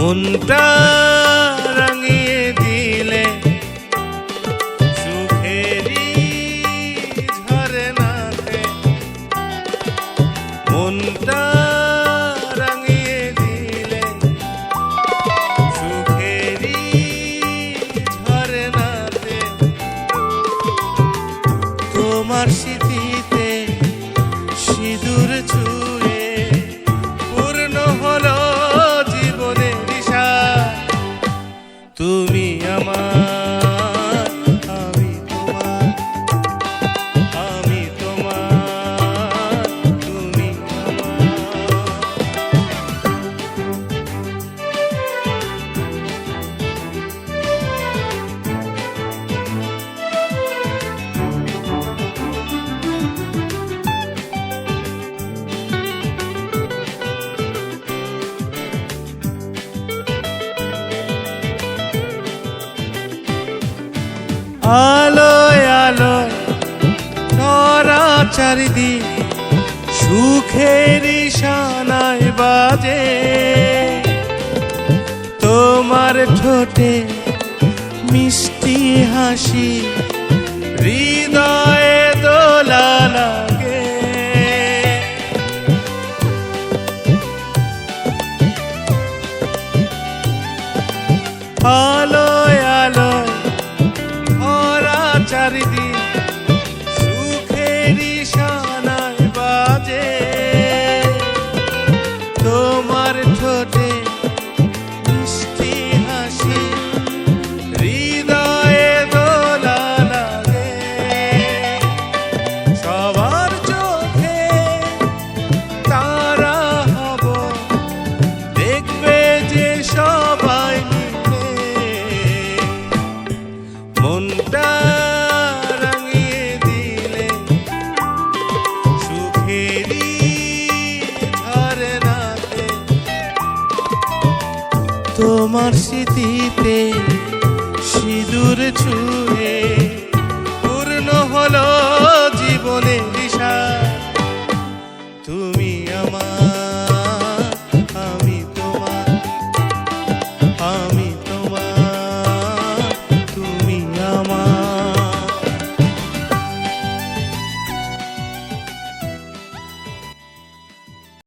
মনটা রাঙিয়ে দিলে সুখেরই ঝরনাতে মনটা রাঙিয়ে দিলে তোমার স্মৃতিতে সিঁদুর ছুঁয়ে আলোয় আলোয় ধরা চারিদিক সুখের সানায় বাজে। তোমার ঠোঁটে মিষ্টি হাসি, হৃদয়ে দোলা লাগে। আলোয় চারিদিন তোমার স্মৃতিতে সিঁদুর ছুঁয়ে পূর্ণ হলো জীবনে দিশা। তুমি আমার আমি তোমার আমি